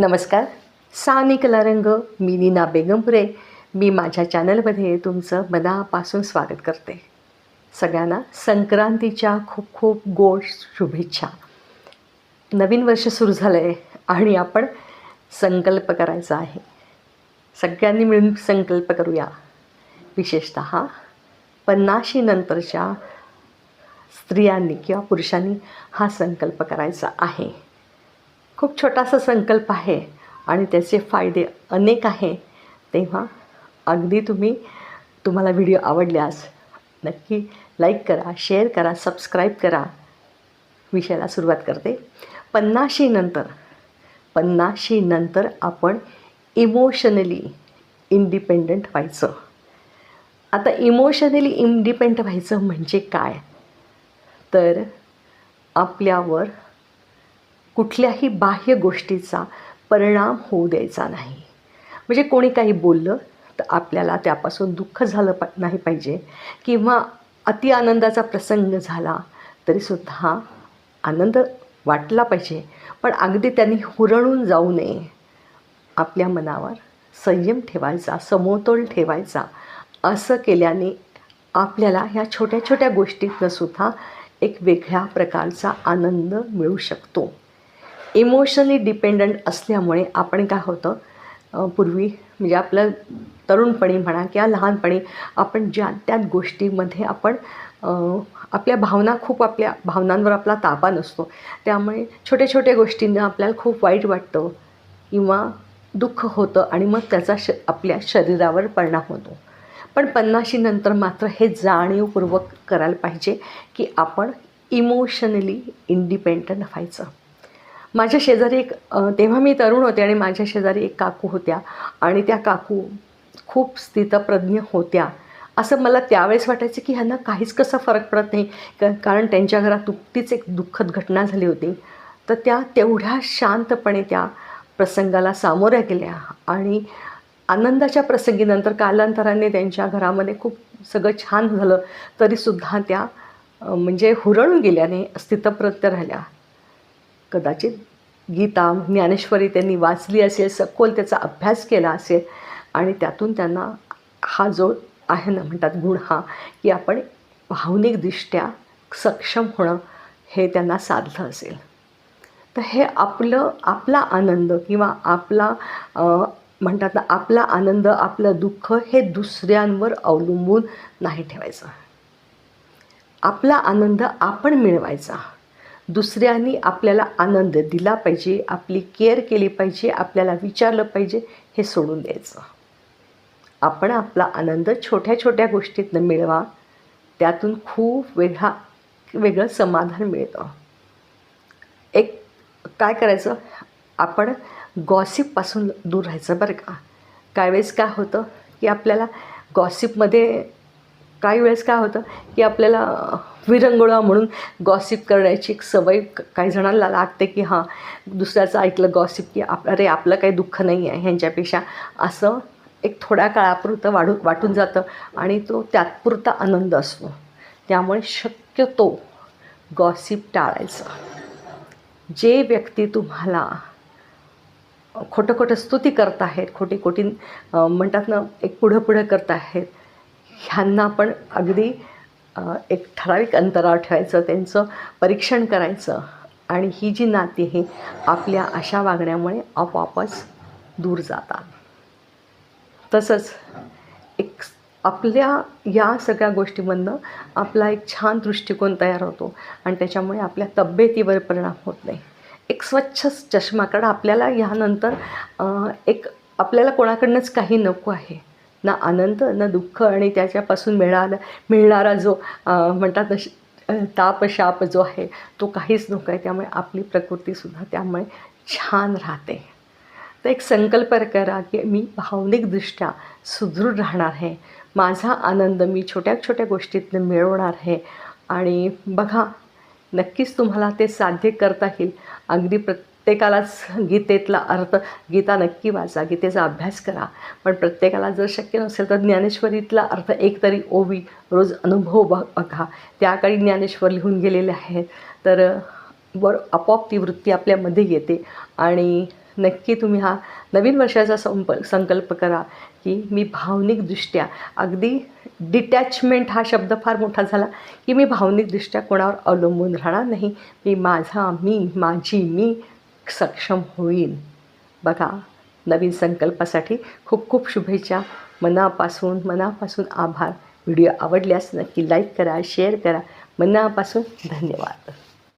नमस्कार. सानी कलारंग मी नीना बेगमपुरे. मी माझ्या चॅनलमध्ये तुमचं मनापासून स्वागत करते. सगळ्यांना संक्रांतीच्या खूप खूप गोड शुभेच्छा. नवीन वर्ष सुरू झालं आहे आणि आपण संकल्प करायचा आहे. सगळ्यांनी मिळून संकल्प करूया. विशेषत पन्नाशी नंतरच्या स्त्रियांनी किंवा पुरुषांनी हा संकल्प करायचा आहे. खूप छोटासा संकल्प आहे आणि त्याचे फायदे अनेक आहे. तेव्हा अगदी तुम्ही तुम्हाला व्हिडिओ आवडल्यास नक्की लाईक करा शेअर करा सबस्क्राईब करा. विषयाला सुरुवात करते. पन्नाशी नंतर पन्नाशी नंतर आपण इमोशनली इंडिपेंडंट व्हायचं. आता इमोशनली इंडिपेंडंट व्हायचं म्हणजे काय? तर आपल्यावर कुठल्याही बाह्य गोष्टीचा परिणाम होऊ द्यायचा नाही. म्हणजे कोणी काही बोललं तर आपल्याला त्यापासून दुःख झालं पा नाही पाहिजे. किंवा अति आनंदाचा प्रसंग झाला तरीसुद्धा आनंद वाटला पाहिजे. पण अगदी त्यांनी हुरळून जाऊ नये. आपल्या मनावर संयम ठेवायचा समतोल ठेवायचा. असं केल्याने आपल्याला ह्या छोट्या छोट्या गोष्टीतनंसुद्धा एक वेगळ्या प्रकारचा आनंद मिळू शकतो. इमोशनली डिपेंडंट असल्यामुळे आपण काय होतं पूर्वी म्हणजे आपलं तरुणपणी म्हणा किंवा लहानपणी आपण ज्या त्या गोष्टीमध्ये आपण आपल्या भावना खूप आपल्या भावनांवर आपला ताबा नसतो. त्यामुळे छोट्या छोट्या गोष्टींना आपल्याला खूप वाईट वाटतं किंवा दुःख होतं आणि मग त्याचा श आपल्या शरीरावर परिणाम होतो. पण पन्नाशी नंतर मात्र हे जाणीवपूर्वक करायला पाहिजे की आपण इमोशनली इंडिपेंडंट व्हायचं. माझ्या शेजारी एक तेव्हा मी तरुण होते आणि माझ्या शेजारी एक काकू होत्या. आणि त्या काकू खूप स्थितप्रज्ञ होत्या. असं मला त्यावेळेस वाटायचं की ह्यांना काहीच कसा फरक पडत नाही. क कारण त्यांच्या घरात नुकतीच एक दुःखद घटना झाली होती. तर त्या तेवढ्या शांतपणे त्या प्रसंगाला सामोऱ्या गेल्या. आणि आनंदाच्या प्रसंगीनंतर कालांतराने त्यांच्या घरामध्ये खूप सगळं छान झालं. तरीसुद्धा त्या म्हणजे हुरळून गेल्याने स्थितप्रत्य राहिल्या. कदाचित गीता ज्ञानेश्वरी त्यांनी वाचली असेल सखोल त्याचा अभ्यास केला असेल आणि त्यातून त्यांना हा जो आहे ना म्हणतात गुण हा की आपण भावनिकदृष्ट्या सक्षम होणं हे त्यांना साधलं असेल. तर हे आपलं आपला आनंद किंवा आपला म्हणतात ना आपला आनंद आपलं दुःख हे दुसऱ्यांवर अवलंबून नाही ठेवायचं. आपला आनंद आपण मिळवायचा. दुसऱ्यांनी आपल्याला आनंद दिला पाहिजे आपली केअर केली पाहिजे आपल्याला विचारलं पाहिजे हे सोडून द्यायचं. आपण आपला आनंद छोट्या छोट्या गोष्टीतनं मिळवा त्यातून खूप वेगळा वेगळं समाधान मिळतं. एक काय करायचं? आपण गॉसिपपासून दूर राहायचं बरं का. काय वेळेस काय होतं की आपल्याला गॉसिपमध्ये काही वेळेस काय होतं की आपल्याला विरंगुळा म्हणून गॉसिप करण्याची एक सवय काही जणांना लागते की हां दुसऱ्याचं ऐकलं गॉसिप की आप अरे आपलं काही दुःख नाही आहे ह्यांच्यापेक्षा. असं एक थोड्या काळापुरतं वाढू वाटून जातं आणि तो त्यातपुरता आनंद असतो. त्यामुळे शक्यतो गॉसिप टाळायचं. जे व्यक्ती तुम्हाला खोटं खोटं स्तुती करत आहेत खोटी खोटी म्हणतात ना एक पुढं पुढं करत आहेत ह्यांना पण अगदी एक ठराविक अंतरावर ठेवायचं त्यांचं परीक्षण करायचं आणि ही जी नाती आहे आपल्या अशा वागण्यामुळे आपोआपच दूर जातात. तसंच एक आपल्या या सगळ्या गोष्टीमधनं आपला एक छान दृष्टिकोन तयार होतो आणि त्याच्यामुळे आपल्या तब्येतीवर परिणाम होत नाही. एक स्वच्छ चष्मा कारण आपल्याला ह्यानंतर एक आपल्याला कोणाकडनंच काही नको आहे. ना आनंद ना दुःख आणि त्याच्यापासून मिळाला मिळणारा जो म्हणतात ना ताप शाप जो आहे तो काहीच नको आहे त्यामुळे आपली प्रकृतीसुद्धा त्यामुळे छान राहते. तर एक संकल्प करा की मी भावनिकदृष्ट्या सुदृढ राहणार आहे. माझा आनंद मी छोट्या छोट्या गोष्टीतनं मिळवणार आहे. आणि बघा नक्कीच तुम्हाला ते साध्य करता येईल. अगदी प्र प्रत्येकालाच गीतेतला अर्थ गीता नक्की वाचा गीतेचा अभ्यास करा. पण प्रत्येकाला जर शक्य नसेल तर ज्ञानेश्वरीतला अर्थ एक तरी ओवी रोज अनुभव ब बघा. त्या काळी ज्ञानेश्वर लिहून गेलेले आहेत. तर वर आपोआप ती वृत्ती आपल्यामध्ये येते. आणि नक्की तुम्ही हा नवीन वर्षाचा संप संकल्प करा की मी भावनिकदृष्ट्या अगदी डिटॅचमेंट हा शब्द फार मोठा झाला की मी भावनिकदृष्ट्या कोणावर अवलंबून राहणार नाही. मी माझा मी माझी मी सक्षम होईन बघा नवीन संकल्पासाठी खूप खूप शुभेच्छा. मनापासून मनापासून आभार. व्हिडिओ आवडल्यास नक्की लाईक करा शेअर करा. मनापासून धन्यवाद.